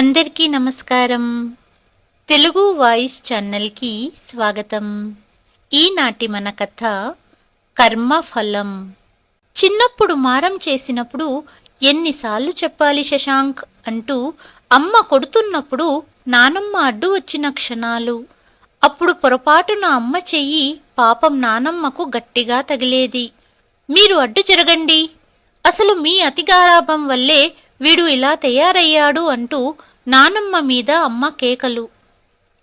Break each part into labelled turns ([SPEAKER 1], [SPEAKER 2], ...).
[SPEAKER 1] అందరికీ నమస్కారం. తెలుగు వాయిస్ ఛానల్కి స్వాగతం. ఈనాటి మన కథ కర్మఫలం చిన్నప్పుడు మారం చేసినప్పుడు ఎన్నిసార్లు చెప్పాలి శశాంక్ అంటూ అమ్మ కొడుతున్నప్పుడు నానమ్మ అడ్డు వచ్చిన క్షణాలు. అప్పుడు పొరపాటున అమ్మ చెయ్యి పాపం నానమ్మకు గట్టిగా తగిలేది. మీరు అడ్డు జరగండి. అసలు మీ అతిగారాభం వల్లే వీడు ఇలా తయారయ్యాడు అంటూ నానమ్మ మీద అమ్మ కేకలు.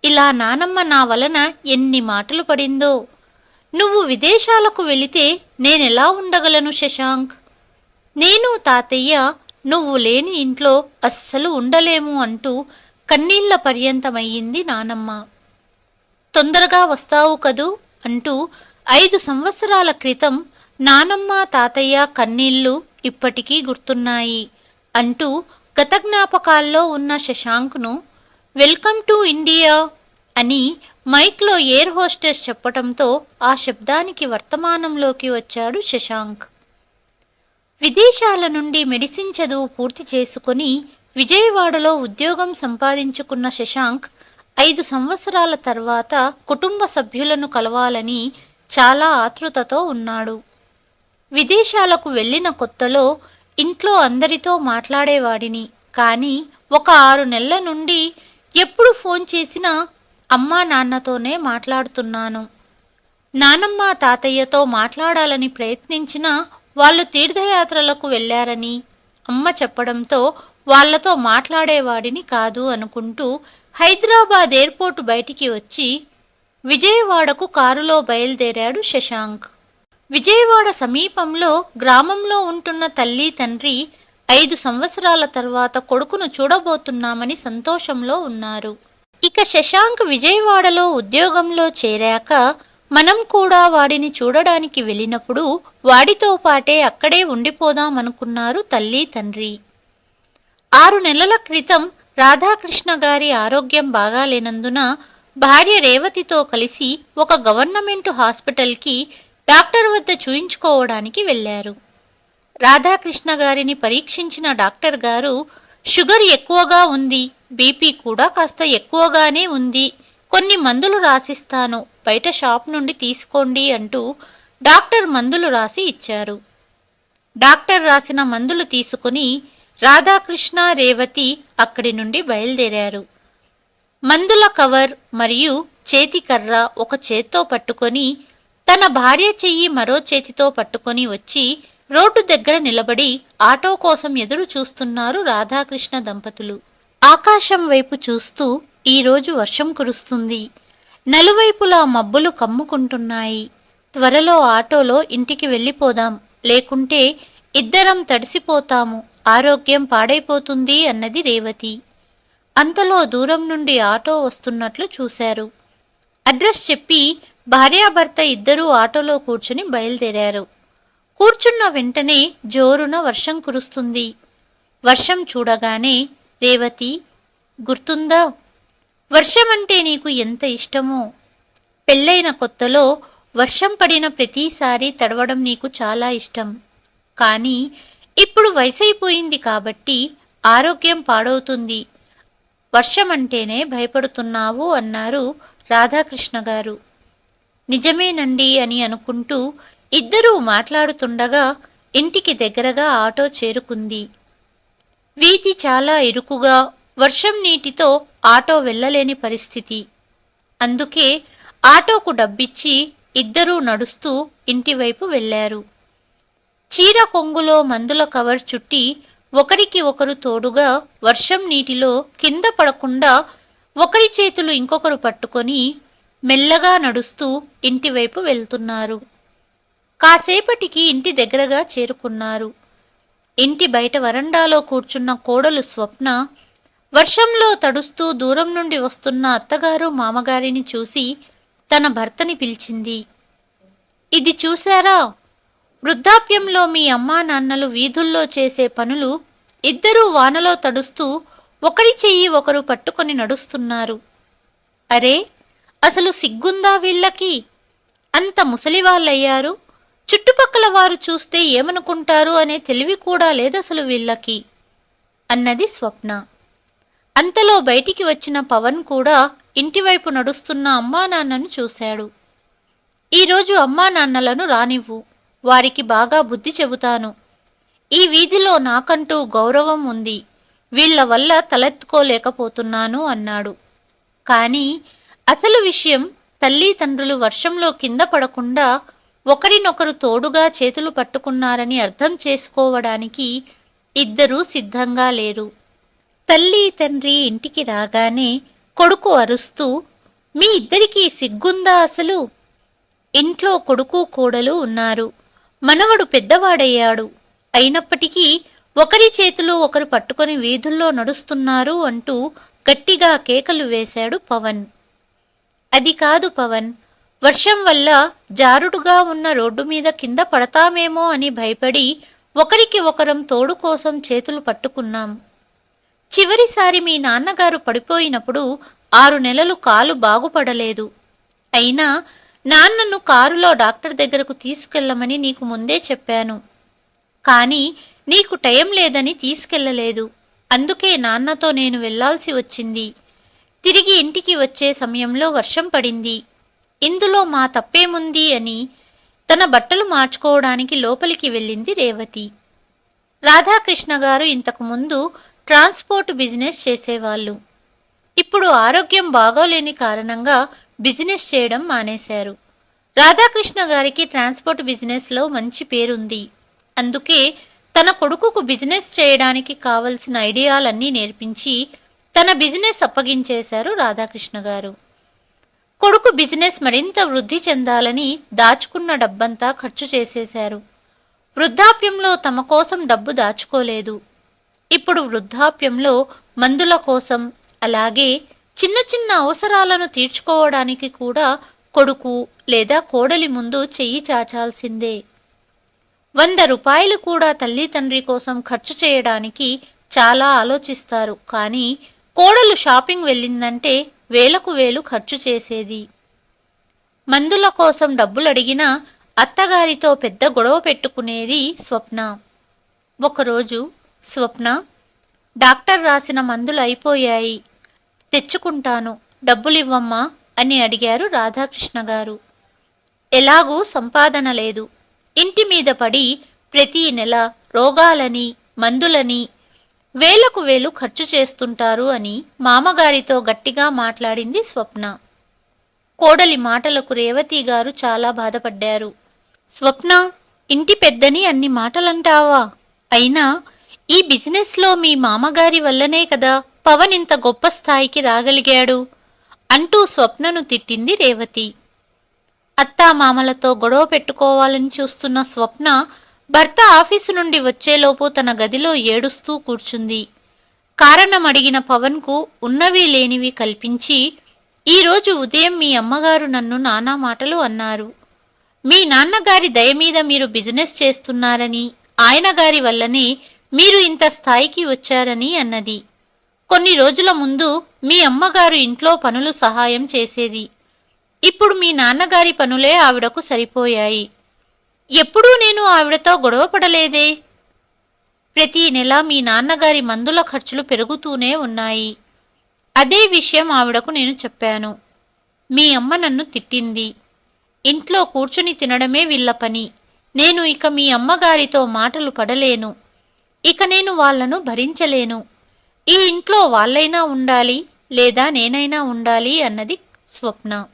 [SPEAKER 1] ఇలా నానమ్మ నా వలన ఎన్ని మాటలు పడిందో. నువ్వు విదేశాలకు వెళితే నేనెలా ఉండగలను శశాంక్? నేను తాతయ్య నువ్వు లేని ఇంట్లో అస్సలు ఉండలేము అంటూ కన్నీళ్ళ పర్యంతమయ్యింది నానమ్మ. తొందరగా వస్తావు కదూ అంటూ ఐదు సంవత్సరాల క్రితం నానమ్మ తాతయ్య కన్నీళ్ళు ఇప్పటికీ గుర్తున్నాయి అంటూ గత జ్ఞాపకాల్లో ఉన్న శశాంక్ను వెల్కమ్ టు ఇండియా అని మైక్లో ఎయిర్ హోస్టెస్ చెప్పటంతో ఆ శబ్దానికి వర్తమానంలోకి వచ్చాడు శశాంక్. విదేశాల నుండి మెడిసిన్ చదువు పూర్తి చేసుకుని విజయవాడలో ఉద్యోగం సంపాదించుకున్న శశాంక్ ఐదు సంవత్సరాల తర్వాత కుటుంబ సభ్యులను కలవాలని చాలా ఆతృతతో ఉన్నాడు. విదేశాలకు వెళ్ళిన కొత్తలో ఇంట్లో అందరితో మాట్లాడేవాడిని. కానీ ఒక ఆరు నెలల నుండి ఎప్పుడు ఫోన్ చేసినా అమ్మా నాన్నతోనే మాట్లాడుతున్నాను. నానమ్మ తాతయ్యతో మాట్లాడాలని ప్రయత్నించినా వాళ్ళు తీర్థయాత్రలకు వెళ్ళారని అమ్మ చెప్పడంతో వాళ్ళతో మాట్లాడేవాడిని కాదు అనుకుంటూ హైదరాబాద్ ఎయిర్పోర్ట్ బయటికి వచ్చి విజయవాడకు కారులో బయలుదేరాడు శశాంక్. విజయవాడ సమీపంలో గ్రామంలో ఉంటున్న తల్లి తండ్రి ఐదు సంవత్సరాల తర్వాత కొడుకును చూడబోతున్నామని సంతోషంలో ఉన్నారు. ఇక శశాంక్ విజయవాడలో ఉద్యోగంలో చేరాక మనం కూడా వాడిని చూడడానికి వెళ్ళినప్పుడు వాడితో పాటే అక్కడే ఉండిపోదామనుకున్నారు తల్లి తండ్రి. ఆరు నెలల క్రితం రాధాకృష్ణ గారి ఆరోగ్యం బాగాలేనందున భార్య రేవతితో కలిసి ఒక గవర్నమెంట్ హాస్పిటల్కి డాక్టర్ వద్ద చూయించుకోవడానికి వెళ్ళారు. రాధాకృష్ణ గారిని పరీక్షించిన డాక్టర్ గారు షుగర్ ఎక్కువగా ఉంది బీపీ కూడా కాస్త ఎక్కువగానే ఉంది కొన్ని మందులు రాసిస్తాను బయట షాప్ నుండి తీసుకోండి అంటూ డాక్టర్ మందులు రాసి ఇచ్చారు. డాక్టర్ రాసిన మందులు తీసుకుని రాధాకృష్ణ రేవతి అక్కడి నుండి బయలుదేరారు. మందుల కవర్ మరియు చేతికర్ర ఒక చేత్తో పట్టుకొని తన భార్య చెయ్యి మరో చేతితో పట్టుకొని వచ్చి రోడ్డు దగ్గర నిలబడి ఆటో కోసం ఎదురు చూస్తున్నారు రాధాకృష్ణ దంపతులు. ఆకాశం వైపు చూస్తూ ఈరోజు వర్షం కురుస్తుంది. నలువైపులా మబ్బులు కమ్ముకుంటున్నాయి. త్వరలో ఆటోలో ఇంటికి వెళ్ళిపోదాం. లేకుంటే ఇద్దరం తడిసిపోతాము. ఆరోగ్యం పాడైపోతుంది అన్నది రేవతి. అంతలో దూరం నుండి ఆటో వస్తున్నట్లు చూశారు. అడ్రస్ చెప్పి భార్యాభర్త ఇద్దరూ ఆటోలో కూర్చుని బయలుదేరారు. కూర్చున్న వెంటనే జోరున వర్షం కురుస్తుంది. వర్షం చూడగానే రేవతి గుర్తుందా? వర్షం అంటే నీకు ఎంత ఇష్టమో? పెళ్ళైన కొత్తలో వర్షం పడిన ప్రతిసారి తడవడం నీకు చాలా ఇష్టం. కానీ ఇప్పుడు వయసైపోయింది కాబట్టి ఆరోగ్యం పాడవుతుంది. వర్షం అంటేనే భయపడుతున్నావు అన్నారు రాధాకృష్ణ గారు. నిజమేనండి అని అనుకుంటూ ఇద్దరూ మాట్లాడుతుండగా ఇంటికి దగ్గరగా ఆటో చేరుకుంది. వీధి చాలా ఇరుకుగా వర్షం నీటితో ఆటో వెళ్ళలేని పరిస్థితి. అందుకే ఆటోకు డబ్బిచ్చి ఇద్దరూ నడుస్తూ ఇంటివైపు వెళ్ళారు చీర కొంగులో మందుల కవర్ చుట్టి ఒకరికి ఒకరు తోడుగా వర్షం నీటిలో కింద పడకుండా ఒకరి చేతులు ఇంకొకరు పట్టుకొని మెల్లగా నడుస్తూ ఇంటివైపు వెళ్తున్నారు. కాసేపటికి ఇంటి దగ్గరగా చేరుకున్నారు. ఇంటి బయట వరండాలో కూర్చున్న కోడలు స్వప్న వర్షంలో తడుస్తూ దూరం నుండి వస్తున్న అత్తగారు మామగారిని చూసి తన భర్తని పిలిచింది. ఇది చూశారా? వృద్ధాప్యంలో మీ అమ్మా నాన్నలు వీధుల్లో చేసే పనులు ఇద్దరూ వానలో తడుస్తూ ఒకరి చెయ్యి ఒకరు పట్టుకొని నడుస్తున్నారు. అరే అసలు సిగ్గుందా వీళ్ళకి? అంత ముసలివాళ్ళయ్యారు. చుట్టుపక్కల వారు చూస్తే ఏమనుకుంటారు అనే తెలివి కూడా లేదసలు వీళ్ళకి. అన్నది స్వప్న. అంతలో బయటికి వచ్చిన పవన్ కూడా ఇంటివైపు నడుస్తున్న అమ్మా నాన్నను చూశాడు. ఈరోజు అమ్మా నాన్నలను రానివ్వు వారికి బాగా బుద్ధి చెబుతాను. ఈ వీధిలో నాకంటూ గౌరవం ఉంది వీళ్ళ వల్ల తలెత్తుకోలేకపోతున్నాను అన్నాడు. కానీ అసలు విషయం తల్లి తండ్రులు వర్షంలో కింద పడకుండా ఒకరినొకరు తోడుగా చేతులు పట్టుకున్నారని అర్థం చేసుకోవడానికి ఇద్దరూ సిద్ధంగా లేరు. తల్లి తండ్రి ఇంటికి రాగానే కొడుకు అరుస్తూ మీ ఇద్దరికీ సిగ్గుందా అసలు ఇంట్లో కొడుకు కోడలు ఉన్నారు. మనవడు పెద్దవాడయ్యాడు. అయినప్పటికీ ఒకరి చేతిలో ఒకరు పట్టుకొని వీధుల్లో నడుస్తున్నారు అంటూ గట్టిగా కేకలు వేశాడు పవన్. అది కాదు పవన్ వర్షం వల్ల జారుడుగా ఉన్న రోడ్డు మీద కింద పడతామేమో అని భయపడి ఒకరికి ఒకరం తోడు కోసం చేతులు పట్టుకున్నాం. చివరిసారి మీ నాన్నగారు పడిపోయినప్పుడు ఆరు నెలలు కాలు బాగుపడలేదు. అయినా నాన్నను కారులో డాక్టర్ దగ్గరకు తీసుకెళ్ళమని నీకు ముందే చెప్పాను. కానీ నీకు టైం లేదని తీసుకెళ్ళలేదు. అందుకే నాన్నతో నేను వెళ్ళాల్సి వచ్చింది. తిరిగి ఇంటికి వచ్చే సమయంలో వర్షం పడింది. ఇందులో మా తప్పేముంది అని తన బట్టలు మార్చుకోవడానికి లోపలికి వెళ్ళింది రేవతి. రాధాకృష్ణ గారు ఇంతకు ముందు ట్రాన్స్పోర్ట్ బిజినెస్ చేసేవాళ్ళు. ఇప్పుడు ఆరోగ్యం బాగోలేని కారణంగా బిజినెస్ చేయడం మానేశారు. రాధాకృష్ణ గారికి ట్రాన్స్పోర్ట్ బిజినెస్లో మంచి పేరుంది. అందుకే తన కొడుకుకు బిజినెస్ చేయడానికి కావలసిన ఐడియాలన్నీ నేర్పించి తన బిజినెస్ అప్పగించేశారు రాధాకృష్ణ గారు. కొడుకు బిజినెస్ మరింత వృద్ధి చెందాలని దాచుకున్న డబ్బంతా ఖర్చు చేసేశారు. వృద్ధాప్యంలో తమ కోసం డబ్బు దాచుకోలేదు. ఇప్పుడు వృద్ధాప్యంలో మందుల కోసం అలాగే చిన్న చిన్న అవసరాలను తీర్చుకోవడానికి కూడా కొడుకు లేదా కోడలి ముందు చెయ్యి చాచాల్సిందే. వంద రూపాయలు కూడా తల్లి తండ్రి కోసం ఖర్చు చేయడానికి చాలా ఆలోచిస్తారు కానీ కోడలు షాపింగ్ వెళ్ళిందంటే వేలకు వేలు ఖర్చు చేసేది. మందుల కోసం డబ్బులడిగినా అత్తగారితో పెద్ద గొడవ పెట్టుకునేది స్వప్న. ఒకరోజు స్వప్న డాక్టర్ రాసిన మందులు అయిపోయాయి. తెచ్చుకుంటాను డబ్బులివ్వమ్మా అని అడిగారు రాధాకృష్ణ గారు. ఎలాగూ సంపాదన లేదు. ఇంటి మీద పడి ప్రతి నెల రోగాలని మందులని వేలకు వేలు ఖర్చు చేస్తుంటారు అని మామగారితో గట్టిగా మాట్లాడింది స్వప్న. కోడలి మాటలకు రేవతి గారు చాలా బాధపడ్డారు. స్వప్న ఇంటి పెద్దని అన్ని మాటలంటావా? అయినా ఈ బిజినెస్లో మీ మామగారి వల్లనే కదా పవన్ ఇంత గొప్ప స్థాయికి రాగలిగాడు అంటూ స్వప్నను తిట్టింది రేవతి. అత్తామామలతో గొడవ పెట్టుకోవాలని చూస్తున్న స్వప్న భర్త ఆఫీసు నుండి వచ్చేలోపు తన గదిలో ఏడుస్తూ కూర్చుంది. కారణం అడిగిన పవన్కు ఉన్నవి లేనివి కల్పించి ఈరోజు ఉదయం మీ అమ్మగారు నన్ను నానా మాటలు అన్నారు. మీ నాన్నగారి దయ మీద మీరు బిజినెస్ చేస్తున్నారని ఆయన గారి వల్లనే మీరు ఇంత స్థాయికి వచ్చారని అన్నది. కొన్ని రోజుల ముందు మీ అమ్మగారు ఇంట్లో పనులు సహాయం చేసేది. ఇప్పుడు మీ నాన్నగారి పనులే ఆవిడకు సరిపోయాయి. ఎప్పుడూ నేను ఆవిడతో గొడవపడలేదే ప్రతి నెల మీ నాన్నగారి మందుల ఖర్చులు పెరుగుతూనే ఉన్నాయి. అదే విషయం ఆవిడకు నేను చెప్పాను. మీ అమ్మ నన్ను తిట్టింది. ఇంట్లో కూర్చుని తినడమే వీళ్ళ పని. నేను ఇక మీ అమ్మగారితో మాటలు పడలేను. ఇక నేను వాళ్ళను భరించలేను. ఈ ఇంట్లో వాళ్ళైనా ఉండాలి లేదా నేనైనా ఉండాలి అన్నది స్వప్న.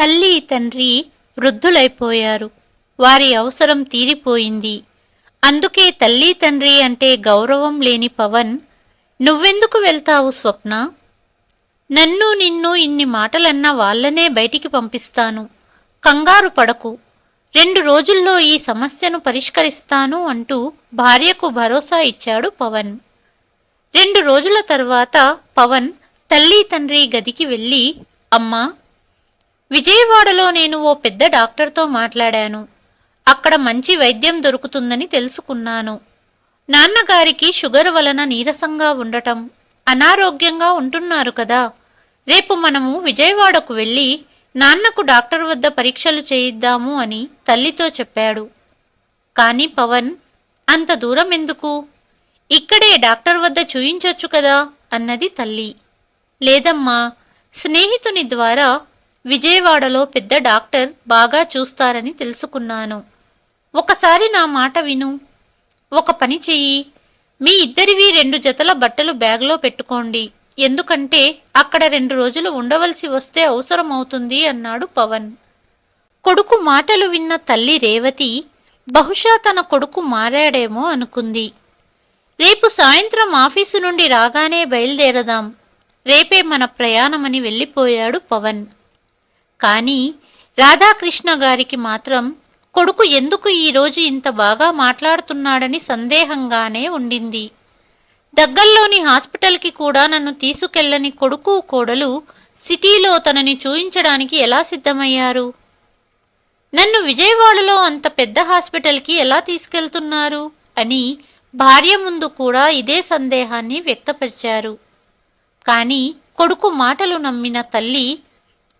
[SPEAKER 1] తల్లి తండ్రి వృద్ధులైపోయారు. వారి అవసరం తీరిపోయింది. అందుకే తల్లి తండ్రి అంటే గౌరవం లేని పవన్ నువ్వెందుకు వెళ్తావు స్వప్న? నన్ను నిన్ను ఇన్ని మాటలన్న వాళ్ళనే బయటికి పంపిస్తాను. కంగారు పడకు. రెండు రోజుల్లో ఈ సమస్యను పరిష్కరిస్తాను అంటూ భార్యకు భరోసా ఇచ్చాడు పవన్. రెండు రోజుల తర్వాత పవన్ తల్లి తండ్రి గదికి వెళ్ళి అమ్మా విజయవాడలో నేను ఓ పెద్ద డాక్టర్తో మాట్లాడాను. అక్కడ మంచి వైద్యం దొరుకుతుందని తెలుసుకున్నాను. నాన్నగారికి షుగర్ వలన నీరసంగా ఉండటం అనారోగ్యంగా ఉంటున్నారు కదా. రేపు మనము విజయవాడకు వెళ్ళి నాన్నకు డాక్టర్ వద్ద పరీక్షలు చేయిద్దాము అని తల్లితో చెప్పాడు. కాని పవన్ అంత దూరం ఎందుకు? ఇక్కడే డాక్టర్ వద్ద చూయించొచ్చు కదా అన్నది తల్లి. లేదమ్మా స్నేహితుని ద్వారా విజయవాడలో పెద్ద డాక్టర్ బాగా చూస్తారని తెలుసుకున్నాను. ఒకసారి నా మాట విను. ఒక పని చెయ్యి. మీ ఇద్దరివి రెండు జతల బట్టలు బ్యాగ్లో పెట్టుకోండి. ఎందుకంటే అక్కడ రెండు రోజులు ఉండవలసి వస్తే అవసరమవుతుంది అన్నాడు పవన్. కొడుకు మాటలు విన్న తల్లి రేవతి బహుశా తన కొడుకు మారాడేమో అనుకుంది. రేపు సాయంత్రం ఆఫీసు నుండి రాగానే బయలుదేరదాం. రేపే మన ప్రయాణమని వెళ్ళిపోయాడు పవన్. కానీ రాధాకృష్ణ గారికి మాత్రం కొడుకు ఎందుకు ఈరోజు ఇంత బాగా మాట్లాడుతున్నాడని సందేహంగానే ఉండింది. దగ్గర్లోని హాస్పిటల్కి కూడా నన్ను తీసుకెళ్ళని కొడుకు కోడలు సిటీలో తనని చూయించడానికి ఎలా సిద్ధమయ్యారు? నన్ను విజయవాడలో అంత పెద్ద హాస్పిటల్కి ఎలా తీసుకెళ్తున్నారు? అని భార్య ముందు కూడా ఇదే సందేహాన్ని వ్యక్తపరిచారు. కాని కొడుకు మాటలు నమ్మిన తల్లి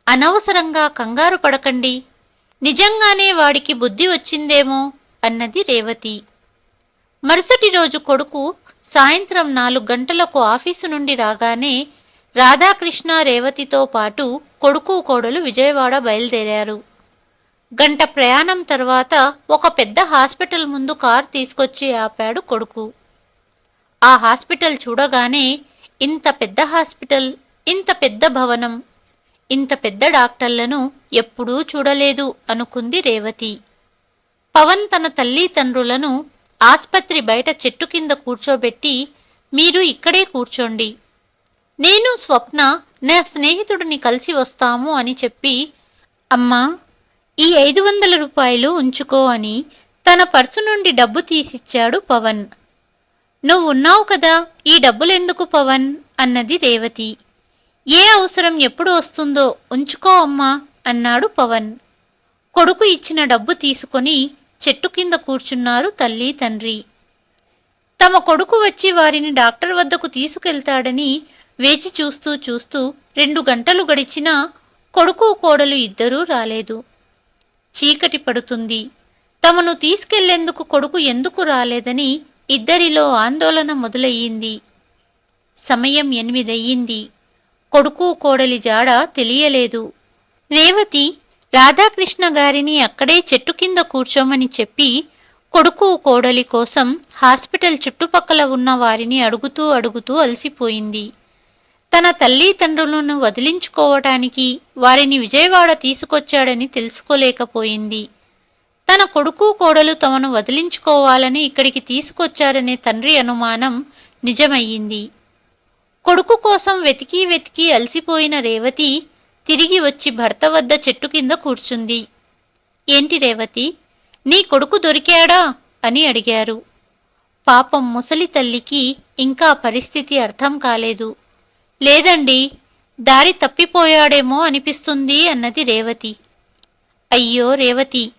[SPEAKER 1] అనవసరంగా కంగారు పడకండి. నిజంగానే వాడికి బుద్ధి వచ్చిందేమో అన్నది రేవతి. మరుసటి రోజు కొడుకు సాయంత్రం నాలుగు గంటలకు ఆఫీసు నుండి రాగానే రాధాకృష్ణ రేవతితో పాటు కొడుకు కోడలు విజయవాడ బయలుదేరారు. గంట ప్రయాణం తర్వాత ఒక పెద్ద హాస్పిటల్ ముందు కారు తీసుకొచ్చి ఆపాడు కొడుకు. ఆ హాస్పిటల్ చూడగానే ఇంత పెద్ద హాస్పిటల్ ఇంత పెద్ద భవనం ఇంత పెద్ద డాక్టర్లను ఎప్పుడూ చూడలేదు అనుకుంది రేవతి. పవన్ తన తల్లి తండ్రులను ఆస్పత్రి బయట చెట్టు కింద కూర్చోబెట్టి మీరు ఇక్కడే కూర్చోండి. నేను స్వప్న నా స్నేహితుడిని కలిసి వస్తాము అని చెప్పి అమ్మా ఈ ఐదు వందల రూపాయలు ఉంచుకో అని తన పర్సు నుండి డబ్బు తీసిచ్చాడు పవన్. నువ్వు ఉన్నావు కదా ఈ డబ్బులెందుకు పవన్? అన్నది రేవతి. ఏ అవసరం ఎప్పుడు వస్తుందో ఉంచుకో అమ్మా అన్నాడు పవన్. కొడుకు ఇచ్చిన డబ్బు తీసుకొని చెట్టు కింద కూర్చున్నారు తల్లి తండ్రి. తమ కొడుకు వచ్చి వారిని డాక్టర్ వద్దకు తీసుకెళ్తాడని వేచి చూస్తూ చూస్తూ రెండు గంటలు గడిచినా కొడుకు కోడలు ఇద్దరూ రాలేదు. చీకటి పడుతుంది. తమను తీసుకెళ్ళేందుకు కొడుకు ఎందుకు రాలేదని ఇద్దరిలో ఆందోళన మొదలయ్యింది. సమయం ఎనిమిదయ్యింది. కొడుకు కోడలి జాడ తెలియలేదు. రేవతి రాధాకృష్ణ గారిని అక్కడే చెట్టు కింద కూర్చోమని చెప్పి కొడుకు కోడలి కోసం హాస్పిటల్ చుట్టుపక్కల ఉన్న వారిని అడుగుతూ అడుగుతూ అలసిపోయింది. తన తల్లి తండ్రులను వదిలించుకోవటానికి వారిని విజయవాడ తీసుకొచ్చాడని తెలుసుకోలేకపోయింది. తన కొడుకు కోడలు తమను వదిలించుకోవాలని ఇక్కడికి తీసుకొచ్చారనే తండ్రి అనుమానం నిజమయ్యింది. కొడుకు కోసం వెతికి వెతికి అలసిపోయిన రేవతి తిరిగి వచ్చి భర్త వద్ద చెట్టు కింద కూర్చుంది. ఏంటి రేవతి? నీ కొడుకు దొరికాడా? అని అడిగారు. పాపం ముసలి తల్లికి ఇంకా పరిస్థితి అర్థం కాలేదు. లేదండి దారి తప్పిపోయాడేమో అనిపిస్తుంది అన్నది రేవతి. అయ్యో రేవతి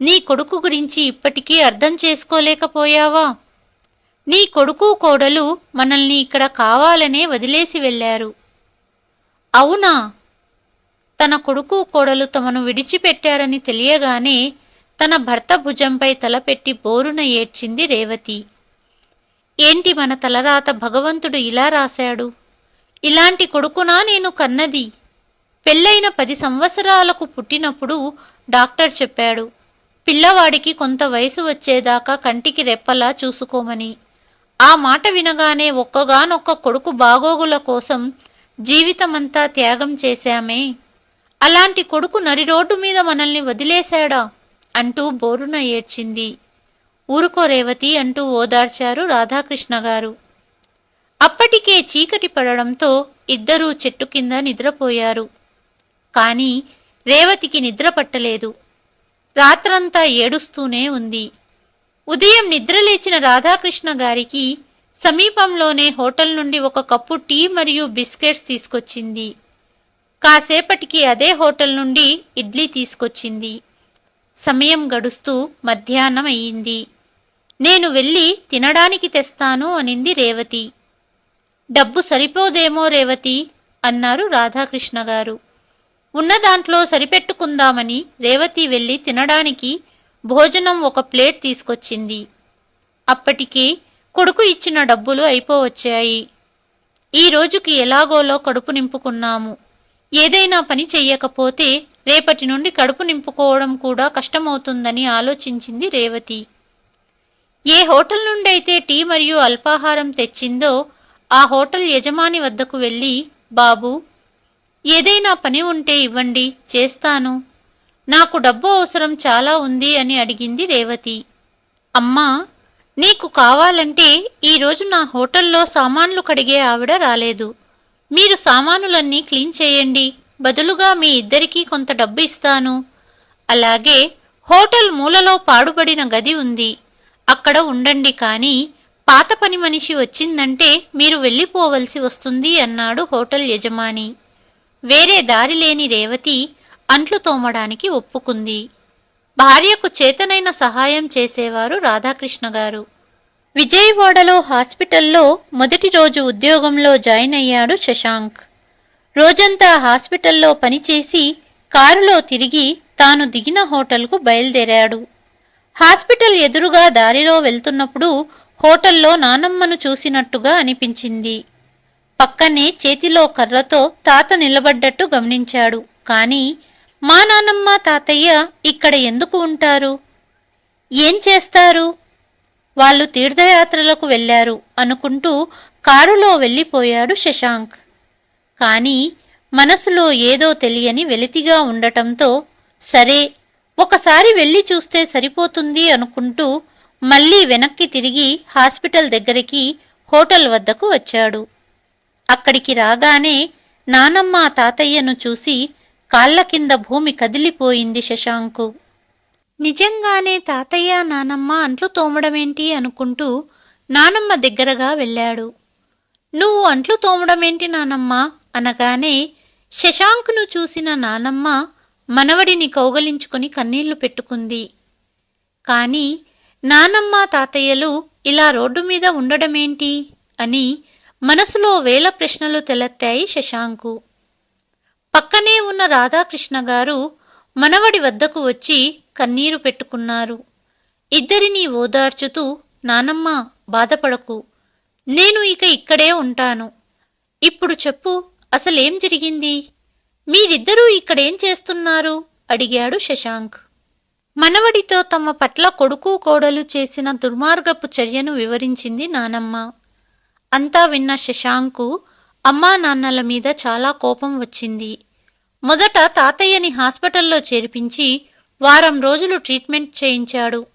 [SPEAKER 1] నీ కొడుకు గురించి ఇప్పటికీ అర్థం చేసుకోలేకపోయావా? నీ కొడుకు కోడలు మనల్ని ఇక్కడ కావాలనే వదిలేసి వెళ్ళారు. అవునా? తన కొడుకు కోడలు తమను విడిచిపెట్టారని తెలియగానే తన భర్త భుజంపై తలపెట్టి బోరున ఏడ్చింది రేవతి. ఏంటి మన తలరాత భగవంతుడు ఇలా రాశాడు? ఇలాంటి కొడుకునా నేను కన్నది? పెళ్ళైన పది సంవత్సరాలకు పుట్టినప్పుడు డాక్టర్ చెప్పాడు పిల్లవాడికి కొంత వయసు వచ్చేదాకా కంటికి రెప్పలా చూసుకోమని. ఆ మాట వినగానే ఒక్కగానొక్క కొడుకు బాగోగుల కోసం జీవితమంతా త్యాగం చేశామే. అలాంటి కొడుకు నరి రోడ్డు మీద మనల్ని వదిలేశాడా? అంటూ బోరున ఏడ్చింది. ఊరుకో రేవతి అంటూ ఓదార్చారు రాధాకృష్ణ గారు అప్పటికే చీకటి పడడంతో ఇద్దరూ చెట్టు కింద నిద్రపోయారు. కానీ రేవతికి నిద్ర పట్టలేదు. రాత్రంతా ఏడుస్తూనే ఉంది. ఉదయం నిద్రలేచిన రాధాకృష్ణ గారికి సమీపంలోనే హోటల్ నుండి ఒక కప్పు టీ మరియు బిస్కెట్స్ తీసుకొచ్చింది. కాసేపటికి అదే హోటల్ నుండి ఇడ్లీ తీసుకొచ్చింది. సమయం గడుస్తూ మధ్యాహ్నం అయ్యింది. నేను వెళ్ళి తినడానికి తెస్తాను అనింది రేవతి. డబ్బు సరిపోదేమో రేవతి అన్నారు రాధాకృష్ణ గారు. ఉన్న దాంట్లో సరిపెట్టుకుందామని రేవతి వెళ్ళి తినడానికి భోజనం ఒక ప్లేట్ తీసుకొచ్చింది. అప్పటికే కొడుకు ఇచ్చిన డబ్బులు అయిపోవచ్చాయి. ఈ రోజుకి ఎలాగోలో కడుపు నింపుకున్నాము. ఏదైనా పని చెయ్యకపోతే రేపటి నుండి కడుపు నింపుకోవడం కూడా కష్టమవుతుందని ఆలోచించింది రేవతి. ఏ హోటల్ నుండి అయితే టీ మరియు అల్పాహారం తెచ్చిందో ఆ హోటల్ యజమాని వద్దకు వెళ్ళి బాబు ఏదైనా పని ఉంటే ఇవ్వండి చేస్తాను. నాకు డబ్బు అవసరం చాలా ఉంది అని అడిగింది రేవతి. అమ్మా నీకు కావాలంటే ఈరోజు నా హోటల్లో సామాన్లు కడిగే ఆవిడ రాలేదు. మీరు సామానులన్నీ క్లీన్ చేయండి. బదులుగా మీ ఇద్దరికీ కొంత డబ్బు ఇస్తాను. అలాగే హోటల్ మూలలో పాడుబడిన గది ఉంది. అక్కడ ఉండండి కానీ పాత పని మనిషి వచ్చిందంటే మీరు వెళ్ళిపోవలసి వస్తుంది అన్నాడు హోటల్ యజమాని. వేరే దారి లేని రేవతి అంట్లు తోమడానికి ఒప్పుకుంది. భార్యకు చేతనైన సహాయం చేసేవారు రాధాకృష్ణ గారు. విజయవాడలో హాస్పిటల్లో మొదటి రోజు ఉద్యోగంలో జాయిన్ అయ్యాడు శశాంక్. రోజంతా హాస్పిటల్లో పనిచేసి కారులో తిరిగి తాను దిగిన హోటల్కు బయలుదేరాడు. హాస్పిటల్ ఎదురుగా దారిలో వెళ్తున్నప్పుడు హోటల్లో నానమ్మను చూసినట్టుగా అనిపించింది. పక్కనే చేతిలో కర్రతో తాత నిలబడ్డట్టు గమనించాడు. కానీ మా నానమ్మ తాతయ్య ఇక్కడ ఎందుకు ఉంటారు? ఏం చేస్తారు? వాళ్ళు తీర్థయాత్రలకు వెళ్ళారు అనుకుంటూ కారులో వెళ్ళిపోయాడు శశాంక్. కానీ మనసులో ఏదో తెలియని వెలితిగా ఉండటంతో సరే ఒకసారి వెళ్ళి చూస్తే సరిపోతుంది అనుకుంటూ మళ్ళీ వెనక్కి తిరిగి హాస్పిటల్ దగ్గరికి హోటల్ వద్దకు వచ్చాడు. అక్కడికి రాగానే నానమ్మ తాతయ్యను చూసి కాళ్ళ కింద భూమి కదిలిపోయింది శశాంకు. నిజంగానే తాతయ్య నానమ్మ అంట్లు తోమడమేంటి అనుకుంటూ నానమ్మ దగ్గరగా వెళ్ళాడు. నువ్వు అంట్లు తోమడమేంటి నానమ్మ? అనగానే శశాంకును చూసిన నానమ్మ మనవడిని కౌగలించుకుని కన్నీళ్ళు పెట్టుకుంది. కాని నానమ్మ తాతయ్యలు ఇలా రోడ్డు మీద ఉండడమేంటి అని మనసులో వేల ప్రశ్నలు తెలెత్తాయి శశాంకు. పక్కనే ఉన్న రాధాకృష్ణ గారు మనవడి వద్దకు వచ్చి కన్నీరు పెట్టుకున్నారు. ఇద్దరినీ ఓదార్చుతూ నానమ్మ బాధపడకు. నేను ఇక ఇక్కడే ఉంటాను. ఇప్పుడు చెప్పు అసలేం జరిగింది? మీరిద్దరూ ఇక్కడేం చేస్తున్నారు? అడిగాడు శశాంక్. మనవడితో తమ పట్ల కొడుకు కోడలు చేసిన దుర్మార్గపు చర్యను వివరించింది నానమ్మ. అంతా విన్న శశాంకు అమ్మా నాన్నల మీద చాలా కోపం వచ్చింది. మొదట తాతయ్యని హాస్పిటల్లో చేర్పించి వారం రోజులు ట్రీట్మెంట్ చేయించాడు.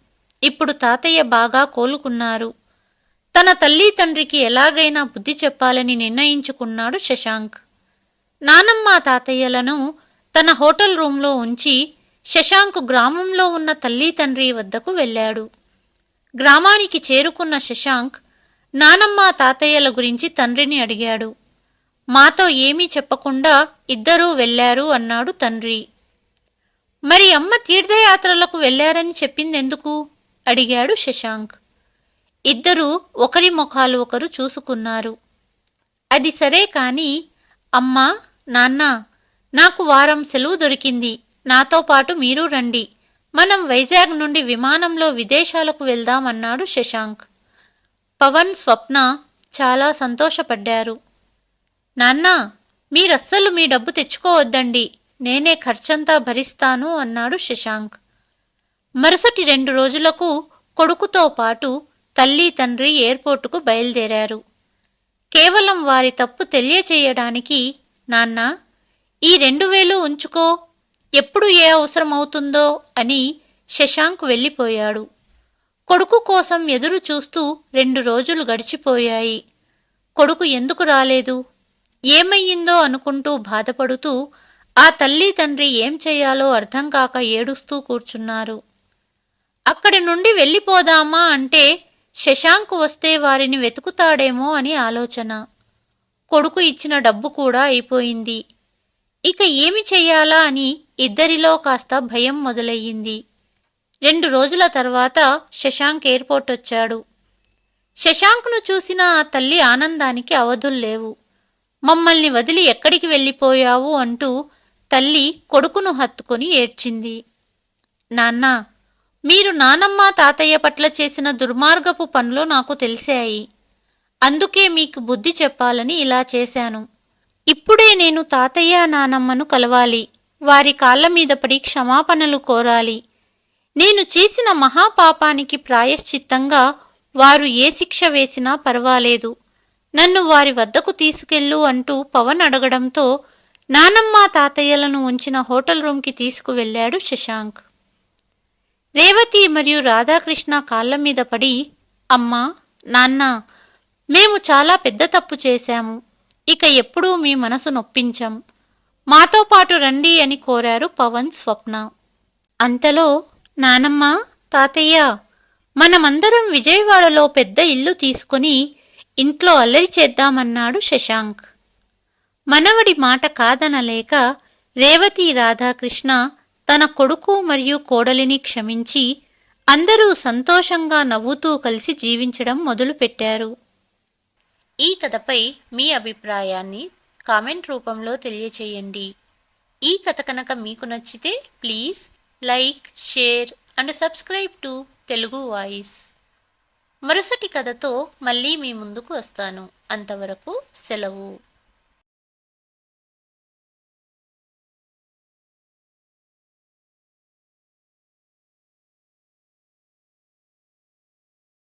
[SPEAKER 1] ఇప్పుడు తాతయ్య బాగా కోలుకున్నారు. తన తల్లి తండ్రికి ఎలాగైనా బుద్ధి చెప్పాలని నిర్ణయించుకున్నాడు శశాంక్. నానమ్మ తాతయ్యలను తన హోటల్ రూంలో ఉంచి శశాంక్ గ్రామంలో ఉన్న తల్లి తండ్రి వద్దకు వెళ్ళాడు. గ్రామానికి చేరుకున్న శశాంక్ నానమ్మ తాతయ్యల గురించి తండ్రిని అడిగాడు. మాతో ఏమీ చెప్పకుండా ఇద్దరూ వెళ్ళారు అన్నాడు తండ్రి. మరి అమ్మ తీర్థయాత్రలకు వెళ్ళారని చెప్పిందెందుకు? అడిగాడు శశాంక్. ఇద్దరూ ఒకరి ముఖాలు ఒకరు చూసుకున్నారు. అది సరే కాని అమ్మా నాన్న నాకు వారం సెలవు దొరికింది. నాతో పాటు మీరు రండి. మనం వైజాగ్ నుండి విమానంలో విదేశాలకు వెళ్దామన్నాడు శశాంక్. పవన్ స్వప్న చాలా సంతోషపడ్డారు. నాన్నా మీరస్సలు మీ డబ్బు తెచ్చుకోవద్దండి. నేనే ఖర్చంతా భరిస్తాను అన్నాడు శశాంక్. మరుసటి రెండు రోజులకు కొడుకుతో పాటు తల్లి తండ్రి ఎయిర్పోర్టుకు బయలుదేరారు. కేవలం వారి తప్పు తెలియచేయడానికి నాన్న ఈ రెండు వేలు ఉంచుకో ఎప్పుడు ఏ అవసరం అవుతుందో అని శశాంక్ వెళ్ళిపోయాడు. కొడుకు కోసం ఎదురు చూస్తూ రెండు రోజులు గడిచిపోయాయి. కొడుకు ఎందుకు రాలేదు? ఏమయ్యిందో అనుకుంటూ బాధపడుతూ ఆ తల్లి తండ్రి ఏం చేయాలో అర్థం కాక ఏడుస్తూ కూర్చున్నారు. అక్కడి నుండి వెళ్ళిపోదామా అంటే శశాంక్ వస్తే వారిని వెతుకుతాడేమో అని ఆలోచన. కొడుకు ఇచ్చిన డబ్బు కూడా అయిపోయింది. ఇక ఏమి చెయ్యాలా అని ఇద్దరిలో కాస్త భయం మొదలయ్యింది. రెండు రోజుల తర్వాత శశాంక్ ఎయిర్పోర్ట్ వచ్చాడు. శశాంక్ను చూసిన ఆ తల్లి ఆనందానికి అవధుల్లేవు మమ్మల్ని వదిలి ఎక్కడికి వెళ్ళిపోయావు అంటూ తల్లి కొడుకును హత్తుకొని ఏడ్చింది. నాన్నా మీరు నానమ్మ తాతయ్య పట్ల చేసిన దుర్మార్గపు పనులు నాకు తెలిసాయి. అందుకే మీకు బుద్ధి చెప్పాలని ఇలా చేశాను. ఇప్పుడే నేను తాతయ్య నానమ్మను కలవాలి. వారి కాళ్ళ మీద పడి క్షమాపణలు కోరాలి. నేను చేసిన మహాపాపానికి ప్రాయశ్చిత్తంగా వారు ఏ శిక్ష వేసినా పర్వాలేదు. నన్ను వారి వద్దకు తీసుకెళ్ళు అంటూ పవన్ అడగడంతో నానమ్మ తాతయ్యలను ఉంచిన హోటల్ రూమ్కి తీసుకువెళ్ళాడు శశాంక్. రేవతి మరియు రాధాకృష్ణ కాళ్ళ మీద పడి అమ్మా నాన్న మేము చాలా పెద్ద తప్పు చేశాము. ఇక ఎప్పుడూ మీ మనసు నొప్పించం. మాతో పాటు రండి అని కోరారు పవన్ స్వప్న. అంతలో నానమ్మ తాతయ్య మనమందరం విజయవాడలో పెద్ద ఇల్లు తీసుకుని ఇంట్లో అల్లరి చేద్దామన్నాడు శశాంక్. మనవడి మాట కాదనలేక రేవతి రాధాకృష్ణ తన కొడుకు మరియు కోడలిని క్షమించి అందరూ సంతోషంగా నవ్వుతూ కలిసి జీవించడం మొదలుపెట్టారు. ఈ కథపై మీ అభిప్రాయాన్ని కామెంట్ రూపంలో తెలియచేయండి. ఈ కథ కనుక మీకు నచ్చితే please like share and subscribe to Telugu voice. మరుసటి కథతో మళ్ళీ మీ ముందుకు వస్తాను. అంతవరకు సెలవు.